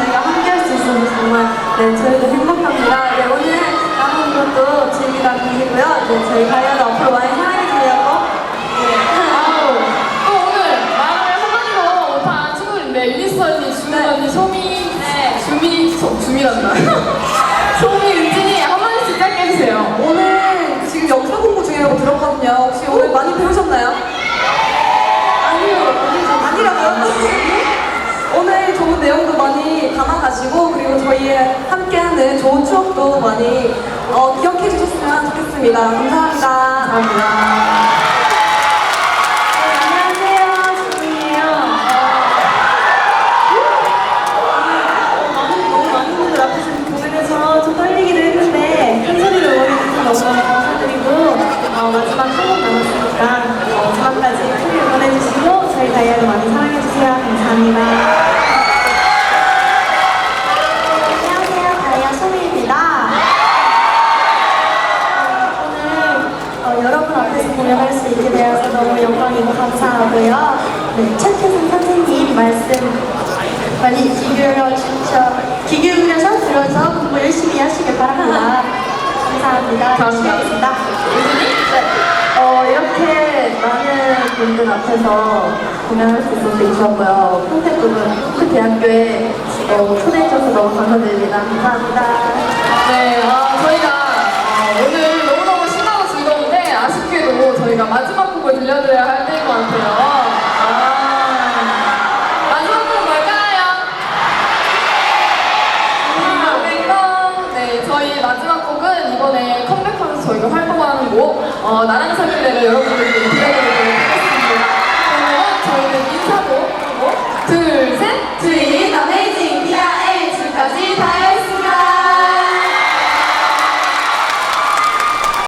저희가 함께 할 수 있어서 정말 네, 저희도 행복합니다. 네, 오늘 남은 것도 즐기다 보시고요. 네, 저희 가야도 앞으로 많이 사랑해주려고 아우, 또 오늘 말을 한마디로 못한 친구인데 유니스 언니, 주민 네. 언니, 소미, 주미, 소, 주미란다. 소미, 은진이 한 마디씩 짧게 해주세요. 오늘 지금 역사 공부 중이라고 들었거든요. 혹시 오늘 많이 배우셨나요? 아니요, 아니라고요? 오늘 좋은 내용도 많이 담아가시고 그리고 저희의 함께하는 좋은 추억도 많이 어, 기억해 주셨으면 좋겠습니다. 감사합니다. 감사합니다. 감사드리고 어, 마지막 한 번 남았으니까 어, 마지막까지 크게 응원해주시고 저희 다이아를 많이 사랑해주세요. 감사합니다. 안녕하세요. 다이아 소미입니다. 오늘 어, 여러분 앞에서 공연할 수 있게 되어서 너무 영광이고 감사하고요. 네, 최태승 선생님 말씀 많이 귀기울여 주셔, 귀 기울여서 들어서 공부 열심히 하시길 바랍니다. 감사합니다. 감사합니다. 네, 어, 이렇게 많은 분들 앞에서 공연할 수 있어서 되게 좋았고요. 평택부분 평택대학교에 어, 초대해줘서 너무 감사드립니다. 감사합니다. 네, 어, 나랑 사귈래가 여러분들